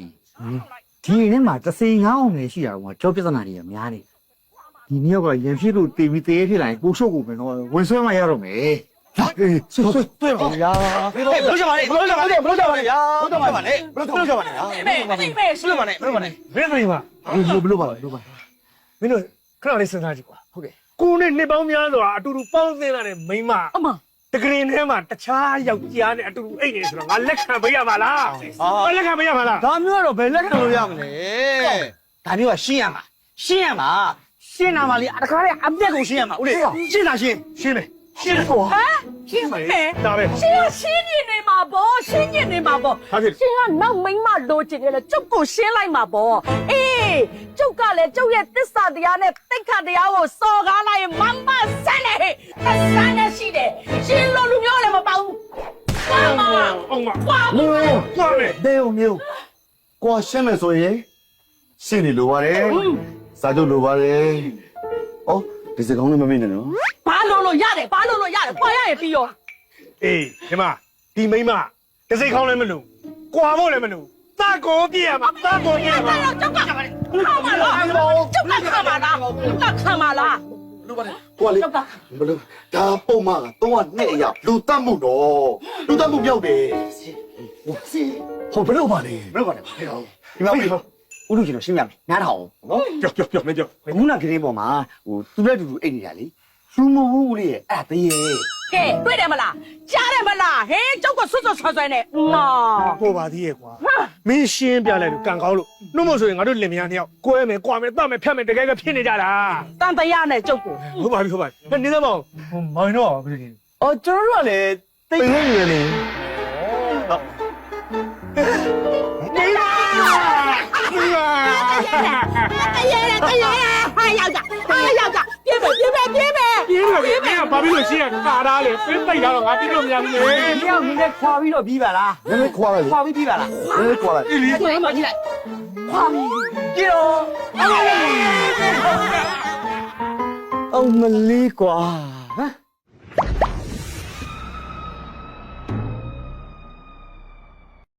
နေဒီအိမ်ထဲမှာတစိငောင်းအောင်လည်းရှိတာကွာကြောပြဿနာတွေကများနေဒီမြောက်ကရံဖြစ်လို့တေပြီးတေးဖြစ်လာရင်ကိုရှုပ်ကိုပဲတော့ဝင်ဆွဲမှရတော့မယ်ဟာအေးဆွဲဆွဲတွေ့ပါဗျာဟဲ့ဘလို့ကြပါလဲဘလို့ကြပါလဲဘလို့ကြပါလဲဗျာဘလို့ကြပါလဲဘလို့ကြပါလဲဗျာမေမေမေဘလို့ပါနဲ့ဘလို့ပါနဲ့မင်းတို့ကဘလို့ဘလို့ပါဘလို့ပါမင်းတို့ခဏလေးစဉ်းစားကြည့်ကွာဟုတ်ကဲ့ကိုနဲ့နှစ်ပေါင်းများစွာအတူတူပေါင်းသင်းလာတဲ့မိန်းမအမ တကရင်ထဲမှာတခြားယောက်ျားနဲ့အတူတူအိတ်နေဆိုတော့ငါလက်ခံပေးရမှာလားဟာလက်ခံပေးရမှာလားဒါမျိုးကတော့ဘယ်လက်ခံလို့ရမလဲဒါမျိုးကရှင်းရမှာရှင်းရမှာရှင်းတာမှလေတခါတည်းအပြက်ကိုရှင်းရမှာဦးလေးရှင်းတာရှင်းရှင်းမယ်ရှင်းတော့ဟမ်ရှင်းမေဒါပဲရှင်းရှင်းနေနေမှာပေါ့ရှင်းနေနေမှာပေါ့ဟာဖြစ်ရှင်းကနောက်မိန်းမလိုချင်တယ်လေကျုပ်ကိုရှင်းလိုက်မှာပေါ့အေးကျုပ်ကလည်းကျုပ်ရဲ့တစ္ဆာတရားနဲ့တိတ်ခတ်တရားကိုစော်ကားလိုက်ရင်မမဆန်းနေဟဲ့အဆန်းနဲ့ရှိတယ် အောင်မကွာမကွာမယ်ဒေုံမျိုးကိုရှင်းမယ်ဆိုရင်ရှင်းနေလိုပါတယ်စာချုပ်လိုပါတယ်ဩဒီစကောင်းလေးမမေ့နဲ့နော်ဘာလို့လို့ရတယ်ဘာလို့လို့ရတယ်ခွာရရင်ပြီးရောအေးဒီမှာဒီမိန်းမတစိတ်ခေါင်းလည်းမလို့ကွာဖို့လည်းမလို့တာကိုပြည့်ရမှာတာကိုပြည့်ရမှာအဲ့တော့ကျုပ်ကခါမလားကျုပ်ကခါမလားကျုပ်ကခါမလား လိုပါတယ်ကိုကလေဘလို့ဒါပုံမှန်ကတော့နဲ့အရာလူတတ်မှုတော့လူတတ်မှုပြောက်တယ်စီဟိုဘယ်လိုပါလဲဘယ်လိုပါလဲဟဲ့ဒီမှာပြီဦးလူကျွန်တော်ရှင်းပြမယ်နားထောင်နော်ပြောပြောပြောမင်းပြောခုနကလေးပေါ်မှာဟိုသူနဲ့တူတူအိတ်နေတာလေလူမဟုတ်ဘူးလေအဲ့ဒါတည်းရဲ့ ကဲတွေ့တယ်မလားကြားတယ်မလားဟေးကျုပ်ကဆွတ်ဆွတ်ဆွဲဆွဲနဲ့နော်ဟိုပါသေးရဲ့ကွာမင်းရှင်းပြလိုက်လို့ကံကောင်းလို့နှုတ်မဆိုရင်ငါတို့လင်မယားနှစ်ယောက်ကွဲမယ်ကွာမယ်တတ်မယ်ဖြတ်မယ်တကယ်ကဖြစ်နေကြတာတန်တရားနဲ့ကျုပ်ကိုဟုတ်ပါပြီဟုတ်ပါပြီနေသမောင်ဟိုမောင်တော့ဘယ်လိုလဲအော်ကျွန်တော်တို့ကလည်းတိတ်ပိတ်နေတယ်လေ ဘာဖြစ်လို့ရှင်းရကာတာလေပင်းပိတ်တာတော့ငါပြလို့မရဘူးလေ။မြောက်နည်းနည်းခွာပြီးတော့ပြီးပါလားနည်းနည်းခွာလိုက်။ခွာပြီးပြီးပါလားနည်းနည်းခွာလိုက်အေးလေကိုယ်မကြည့်လိုက်။ကြည့်တော့အောင်မလေးကွာ